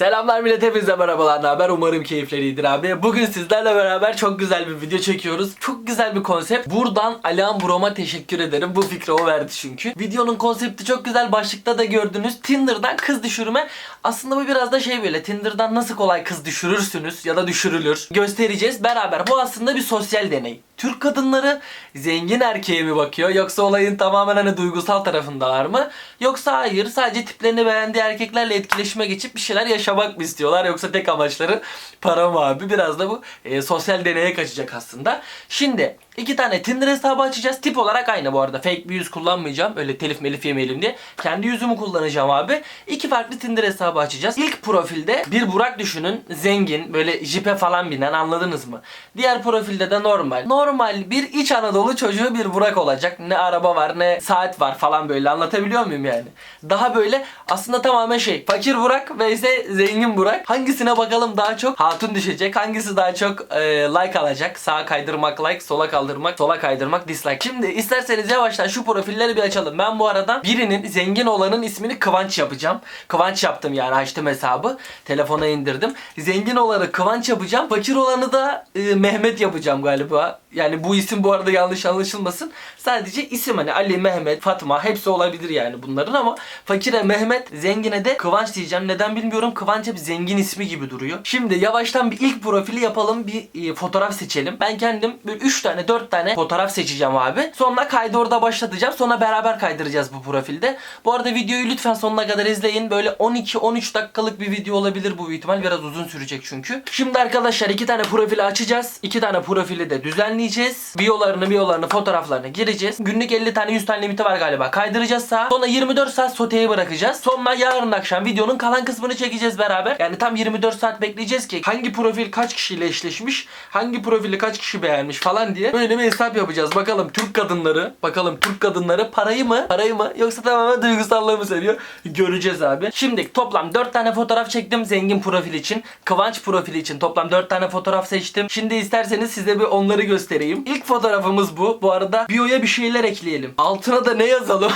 Selamlar millet hepinize merhabalar. Haber? Umarım keyifleri iyidir abi. Bugün sizlerle beraber çok güzel bir video çekiyoruz. Çok güzel bir konsept. Buradan Alihan Brom'a teşekkür ederim. Bu fikri o verdi çünkü. Videonun konsepti çok güzel. Başlıkta da gördünüz Tinder'dan kız düşürme. Aslında bu biraz da şey böyle Tinder'dan nasıl kolay kız düşürürsünüz ya da düşürülür? Göstereceğiz. Beraber. Bu aslında bir sosyal deney Türk kadınları zengin erkeğe mi bakıyor yoksa olayın tamamen hani duygusal tarafındalar mı? Yoksa hayır sadece tiplerini beğendiği erkeklerle etkileşime geçip bir şeyler yaşamak mı istiyorlar yoksa tek amaçları para mı abi? Biraz da bu e, sosyal deneye kaçacak aslında. Şimdi iki tane Tinder hesabı açacağız. Tip olarak aynı bu arada. Fake bir yüz kullanmayacağım. Öyle telif melif yemeyelim diye. Kendi yüzümü kullanacağım abi. İki farklı Tinder hesabı açacağız. İlk profilde bir Burak düşünün. Zengin böyle jipe falan binen anladınız mı? Diğer profilde de normal. Normal bir iç Anadolu çocuğu bir Burak olacak. Ne araba var ne saat var falan böyle anlatabiliyor muyum yani? Daha böyle aslında tamamen şey fakir Burak ve ise zengin Burak. Hangisine bakalım daha çok hatun düşecek. Hangisi daha çok e, like alacak. Sağa kaydırmak like, sola kaldırmak, sola kaydırmak dislike. Şimdi isterseniz yavaştan şu profilleri bir açalım. Ben bu arada birinin zengin olanın ismini Kıvanç yapacağım. Kıvanç yaptım yani açtım hesabı. Telefona indirdim. Zengin olanı Kıvanç yapacağım. Fakir olanı da e, Mehmet yapacağım galiba. Yani bu isim bu arada yanlış anlaşılmasın. Sadece isim hani Ali, Mehmet, Fatma hepsi olabilir yani bunların ama fakire Mehmet, zengine de Kıvanç diyeceğim. Neden bilmiyorum. Kıvanç hep zengin ismi gibi duruyor. Şimdi yavaştan bir ilk profili yapalım. Bir e, fotoğraf seçelim. Ben kendim böyle 3 tane 4 tane fotoğraf seçeceğim abi. Sonra kaydı orada başlatacağım. Sonra beraber kaydıracağız bu profilde. Bu arada videoyu lütfen sonuna kadar izleyin. Böyle 12-13 dakikalık bir video olabilir bu ihtimal. Biraz uzun sürecek çünkü. Şimdi arkadaşlar iki tane profili açacağız. iki tane profili de düzenleyeceğiz. Biyolarını biyolarını fotoğraflarını gireceğiz. Günlük 50 tane 100 tane limiti var galiba. Kaydıracağız sağa. Sonra 24 saat soteye bırakacağız. Sonra yarın akşam videonun kalan kısmını çekeceğiz beraber. Yani tam 24 saat bekleyeceğiz ki hangi profil kaç kişiyle eşleşmiş, hangi profili kaç kişi beğenmiş falan diye böyle bir hesap yapacağız. Bakalım Türk kadınları, bakalım Türk kadınları parayı mı, parayı mı yoksa tamamen duygusallığı mı seviyor? Göreceğiz abi. Şimdi toplam 4 tane fotoğraf çektim zengin profil için. Kıvanç profili için toplam 4 tane fotoğraf seçtim. Şimdi isterseniz size bir onları göstereyim. İlk fotoğrafımız bu. Bu arada bio'ya bir şeyler ekleyelim. Altına da ne yazalım?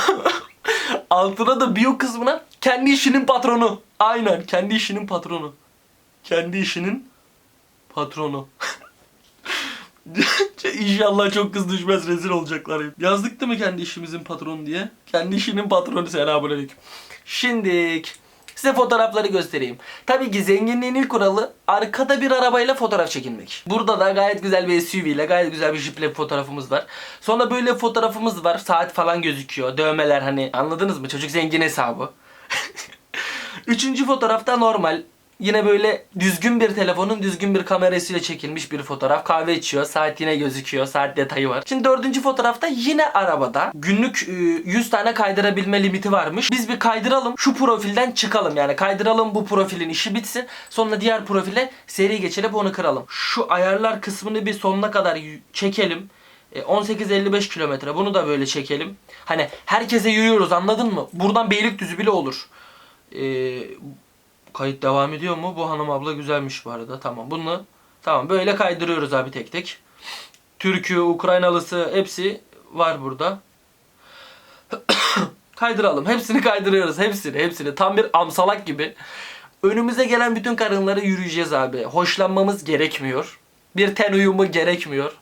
Altına da bio kısmına kendi işinin patronu. Aynen kendi işinin patronu. Kendi işinin patronu. İnşallah çok kız düşmez rezil olacaklar. Yazdık değil mi kendi işimizin patronu diye? Kendi işinin patronu selamünaleyküm. Şimdik size fotoğrafları göstereyim. Tabii ki zenginliğin ilk kuralı arkada bir arabayla fotoğraf çekilmek. Burada da gayet güzel bir SUV ile gayet güzel bir jiple fotoğrafımız var. Sonra böyle fotoğrafımız var. Saat falan gözüküyor. Dövmeler hani anladınız mı? Çocuk zengin hesabı. Üçüncü fotoğrafta normal. Yine böyle düzgün bir telefonun düzgün bir kamerasıyla çekilmiş bir fotoğraf. Kahve içiyor. Saat yine gözüküyor. Saat detayı var. Şimdi dördüncü fotoğrafta yine arabada. Günlük e, 100 tane kaydırabilme limiti varmış. Biz bir kaydıralım. Şu profilden çıkalım. Yani kaydıralım bu profilin işi bitsin. Sonra diğer profile seri geçelim onu kıralım. Şu ayarlar kısmını bir sonuna kadar çekelim. E, 18.55 kilometre. Bunu da böyle çekelim. Hani herkese yürüyoruz anladın mı? Buradan Beylikdüzü bile olur. Eee Kayıt devam ediyor mu? Bu hanım abla güzelmiş bu arada. Tamam bunu tamam böyle kaydırıyoruz abi tek tek. Türk'ü, Ukraynalısı hepsi var burada. Kaydıralım. Hepsini kaydırıyoruz. Hepsini, hepsini. Tam bir amsalak gibi. Önümüze gelen bütün karınları yürüyeceğiz abi. Hoşlanmamız gerekmiyor. Bir ten uyumu gerekmiyor.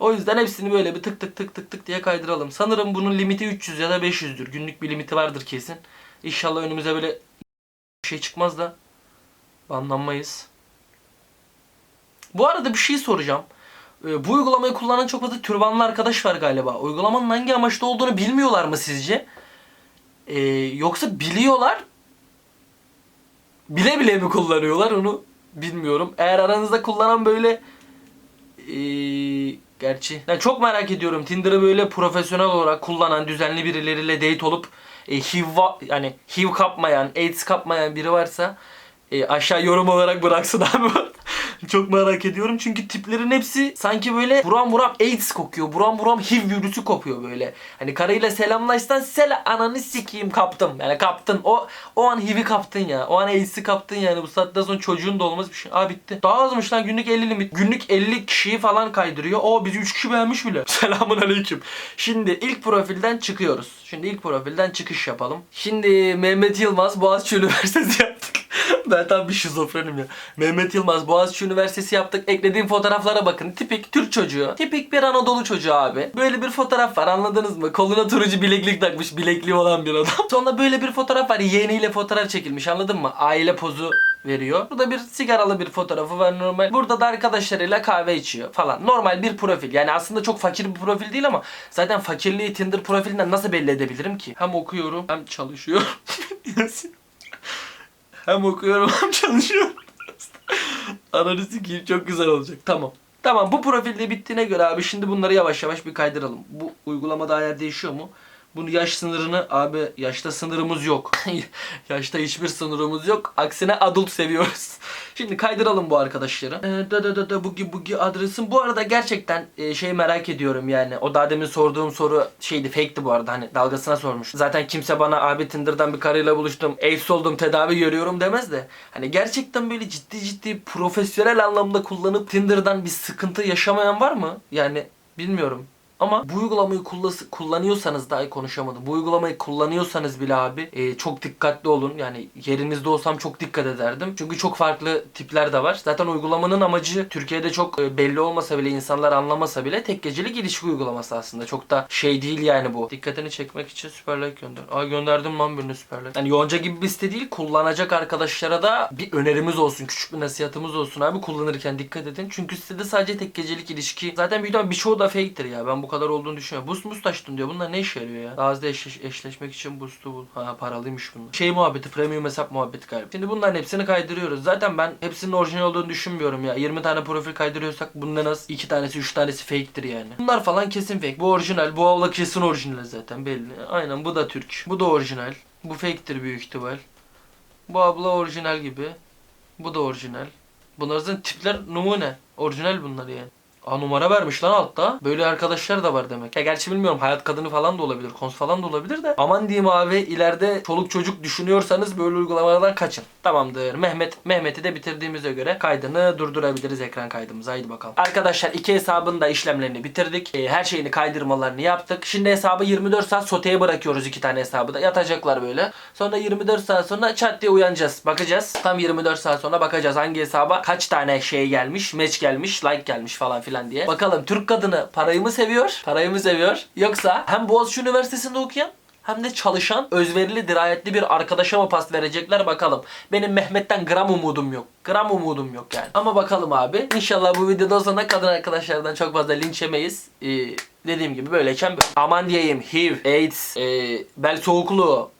O yüzden hepsini böyle bir tık tık tık tık tık diye kaydıralım. Sanırım bunun limiti 300 ya da 500'dür. Günlük bir limiti vardır kesin. İnşallah önümüze böyle bir şey çıkmaz da banlanmayız. Bu arada bir şey soracağım. Ee, Bu uygulamayı kullanan çok fazla türbanlı arkadaş var galiba. Uygulamanın hangi amaçta olduğunu bilmiyorlar mı sizce? Ee, yoksa biliyorlar bile bile mi kullanıyorlar onu bilmiyorum. Eğer aranızda kullanan böyle ee, gerçi ben çok merak ediyorum Tinder'ı böyle profesyonel olarak kullanan düzenli birileriyle date olup e, HIV yani HIV kapmayan, AIDS kapmayan biri varsa e, aşağı yorum olarak bıraksın abi. Çok merak ediyorum çünkü tiplerin hepsi sanki böyle buram buram AIDS kokuyor. Buram buram HIV virüsü kopuyor böyle. Hani karıyla selamlaşsan sel ananı sikeyim kaptım. Yani kaptın. O o an HIV'i kaptın ya. O an AIDS'i kaptın yani. Bu saatten sonra çocuğun da olmaz bir şey. Aa bitti. Daha azmış lan günlük 50 limit. Günlük 50 kişiyi falan kaydırıyor. O bizi 3 kişi beğenmiş bile. Selamun aleyküm. Şimdi ilk profilden çıkıyoruz. Şimdi ilk profilden çıkış yapalım. Şimdi Mehmet Yılmaz Boğaziçi Üniversitesi yaptık. ben tam bir şizofrenim ya. Mehmet Yılmaz Boğaziçi Üniversitesi yaptık. Eklediğim fotoğraflara bakın. Tipik Türk çocuğu. Tipik bir Anadolu çocuğu abi. Böyle bir fotoğraf var anladınız mı? Koluna turuncu bileklik takmış. Bilekliği olan bir adam. Sonra böyle bir fotoğraf var. Yeğeniyle fotoğraf çekilmiş anladın mı? Aile pozu veriyor. Burada bir sigaralı bir fotoğrafı var normal. Burada da arkadaşlarıyla kahve içiyor falan. Normal bir profil. Yani aslında çok fakir bir profil değil ama zaten fakirliği Tinder profilinden nasıl belli edebilirim ki? Hem okuyorum hem çalışıyorum. hem okuyorum hem çalışıyorum. Ananı sikeyim çok güzel olacak. Tamam. Tamam bu profilde bittiğine göre abi şimdi bunları yavaş yavaş bir kaydıralım. Bu uygulamada ayar değişiyor mu? Bunu yaş sınırını abi yaşta sınırımız yok. yaşta hiçbir sınırımız yok. Aksine adult seviyoruz. Şimdi kaydıralım bu arkadaşları. Ee, da da da da bugi bugi adresim. Bu arada gerçekten e, şey merak ediyorum yani. O daha demin sorduğum soru şeydi fake'ti bu arada. Hani dalgasına sormuş. Zaten kimse bana abi Tinder'dan bir karıyla buluştum. AIDS oldum tedavi görüyorum demez de. Hani gerçekten böyle ciddi ciddi profesyonel anlamda kullanıp Tinder'dan bir sıkıntı yaşamayan var mı? Yani bilmiyorum. Ama bu uygulamayı kullas- kullanıyorsanız dahi konuşamadım. Bu uygulamayı kullanıyorsanız bile abi e, çok dikkatli olun. Yani yerinizde olsam çok dikkat ederdim. Çünkü çok farklı tipler de var. Zaten uygulamanın amacı Türkiye'de çok e, belli olmasa bile insanlar anlamasa bile tek gecelik ilişki uygulaması aslında. Çok da şey değil yani bu. Dikkatini çekmek için süper like gönder. Aa gönderdim lan birine süper like. Yani yonca gibi bir site değil. Kullanacak arkadaşlara da bir önerimiz olsun. Küçük bir nasihatımız olsun abi. Kullanırken dikkat edin. Çünkü sitede sadece tek gecelik ilişki. Zaten büyük ihtimalle birçoğu da fake'tir ya. Ben bu kadar olduğunu düşünüyorum. Boost boost açtım diyor. Bunlar ne işe yarıyor ya? Daha eşleş- eşleşmek için boost'u bul. Ha paralıymış bunlar. Şey muhabbeti, premium hesap muhabbeti galiba. Şimdi bunların hepsini kaydırıyoruz. Zaten ben hepsinin orijinal olduğunu düşünmüyorum ya. 20 tane profil kaydırıyorsak bunun en az 2 tanesi 3 tanesi fake'tir yani. Bunlar falan kesin fake. Bu orijinal. Bu avla kesin orijinal zaten belli. Aynen bu da Türk. Bu da orijinal. Bu fake'tir büyük ihtimal. Bu abla orijinal gibi. Bu da orijinal. Bunların tipler numune. Orijinal bunlar yani. Aa numara vermiş lan altta. Böyle arkadaşlar da var demek. Ya gerçi bilmiyorum hayat kadını falan da olabilir. Kons falan da olabilir de. Aman diyeyim abi ileride çoluk çocuk düşünüyorsanız böyle uygulamalardan kaçın. Tamamdır. Mehmet Mehmet'i de bitirdiğimize göre kaydını durdurabiliriz ekran kaydımıza. Haydi bakalım. Arkadaşlar iki hesabın da işlemlerini bitirdik. Ee, her şeyini kaydırmalarını yaptık. Şimdi hesabı 24 saat soteye bırakıyoruz iki tane hesabı da. Yatacaklar böyle. Sonra 24 saat sonra çat diye uyanacağız. Bakacağız. Tam 24 saat sonra bakacağız hangi hesaba kaç tane şey gelmiş, match gelmiş, like gelmiş falan filan diye. Bakalım Türk kadını parayı mı seviyor? Parayı mı seviyor? Yoksa hem Boğaziçi Üniversitesi'nde okuyan hem de çalışan, özverili, dirayetli bir arkadaşa mı pas verecekler bakalım. Benim Mehmet'ten gram umudum yok. Gram umudum yok yani. Ama bakalım abi. İnşallah bu videodan sonra kadın arkadaşlardan çok fazla linç yemeyiz. Ee, dediğim gibi böyleyken böyle. Aman diyeyim HIV, AIDS, e, bel soğukluğu,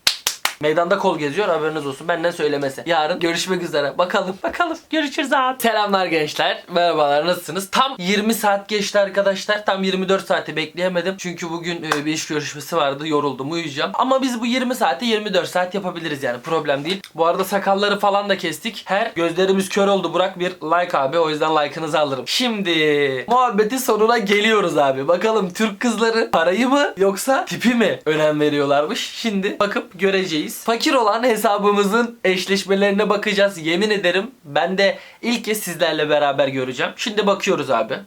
Meydanda kol geziyor haberiniz olsun. Benden söylemesi. Yarın görüşmek üzere. Bakalım bakalım. Görüşürüz abi. Selamlar gençler. Merhabalar nasılsınız? Tam 20 saat geçti arkadaşlar. Tam 24 saati bekleyemedim. Çünkü bugün e, bir iş görüşmesi vardı. Yoruldum uyuyacağım. Ama biz bu 20 saati 24 saat yapabiliriz yani. Problem değil. Bu arada sakalları falan da kestik. Her gözlerimiz kör oldu. Burak bir like abi. O yüzden like'ınızı alırım. Şimdi muhabbetin sonuna geliyoruz abi. Bakalım Türk kızları parayı mı yoksa tipi mi önem veriyorlarmış? Şimdi bakıp göreceğiz. Fakir olan hesabımızın eşleşmelerine bakacağız. Yemin ederim ben de ilk kez sizlerle beraber göreceğim. Şimdi bakıyoruz abi.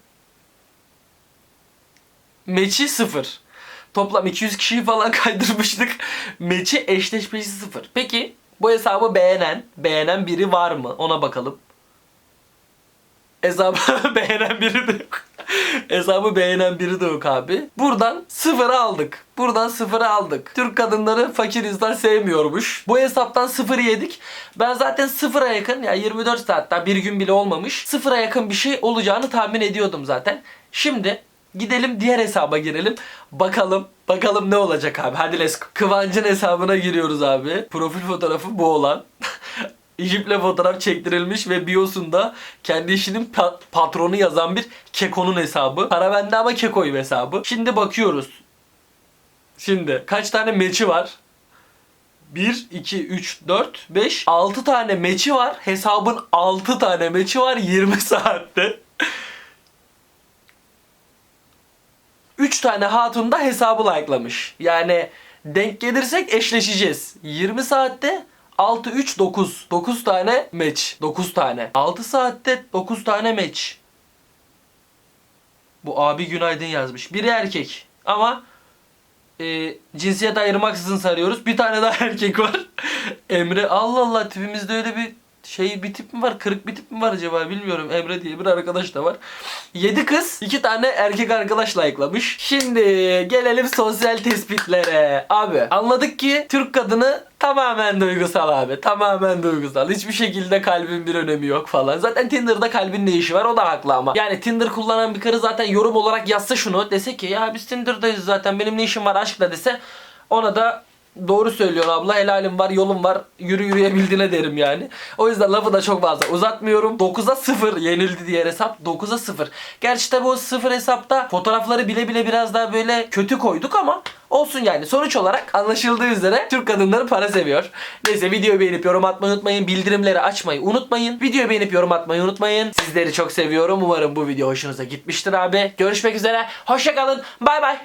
Meçi sıfır. Toplam 200 kişiyi falan kaydırmıştık. Meçi eşleşmesi sıfır. Peki bu hesabı beğenen, beğenen biri var mı? Ona bakalım. Hesabı beğenen biri de yok. Hesabı beğenen biri de yok abi. Buradan sıfırı aldık. Buradan sıfırı aldık. Türk kadınları fakir insan sevmiyormuş. Bu hesaptan sıfır yedik. Ben zaten sıfıra yakın ya 24 saatten bir gün bile olmamış. Sıfıra yakın bir şey olacağını tahmin ediyordum zaten. Şimdi gidelim diğer hesaba girelim. Bakalım bakalım ne olacak abi. Hadi let's go. Kıvancın hesabına giriyoruz abi. Profil fotoğrafı bu olan. Jiple fotoğraf çektirilmiş ve biosunda kendi işinin pa- patronu yazan bir kekonun hesabı. Para bende ama kekoyum hesabı. Şimdi bakıyoruz. Şimdi kaç tane meçi var? 1, 2, 3, 4, 5, 6 tane meçi var. Hesabın 6 tane meçi var 20 saatte. 3 tane hatun da hesabı likelamış. Yani denk gelirsek eşleşeceğiz. 20 saatte 6 3 9. 9 tane match. 9 tane. 6 saatte 9 tane match. Bu abi günaydın yazmış. Biri erkek ama e, cinsiyet ayırmaksızın sarıyoruz. Bir tane daha erkek var. Emre Allah Allah tipimizde öyle bir şey bir tip mi var? Kırık bir tip mi var acaba bilmiyorum. Emre diye bir arkadaş da var. 7 kız, 2 tane erkek arkadaş like'lamış. Şimdi gelelim sosyal tespitlere. Abi anladık ki Türk kadını tamamen duygusal abi. Tamamen duygusal. Hiçbir şekilde kalbin bir önemi yok falan. Zaten Tinder'da kalbin ne işi var? O da haklı ama. Yani Tinder kullanan bir karı zaten yorum olarak yazsa şunu dese ki ya biz Tinder'dayız zaten benim ne işim var aşkla dese ona da Doğru söylüyorsun abla helalim var yolum var yürü yürüyebildiğine derim yani. O yüzden lafı da çok fazla uzatmıyorum. 9'a 0 yenildi diğer hesap 9'a 0. Gerçi tabi o 0 hesapta fotoğrafları bile bile biraz daha böyle kötü koyduk ama olsun yani. Sonuç olarak anlaşıldığı üzere Türk kadınları para seviyor. Neyse videoyu beğenip yorum atmayı unutmayın. Bildirimleri açmayı unutmayın. Videoyu beğenip yorum atmayı unutmayın. Sizleri çok seviyorum. Umarım bu video hoşunuza gitmiştir abi. Görüşmek üzere. Hoşçakalın. Bay bay.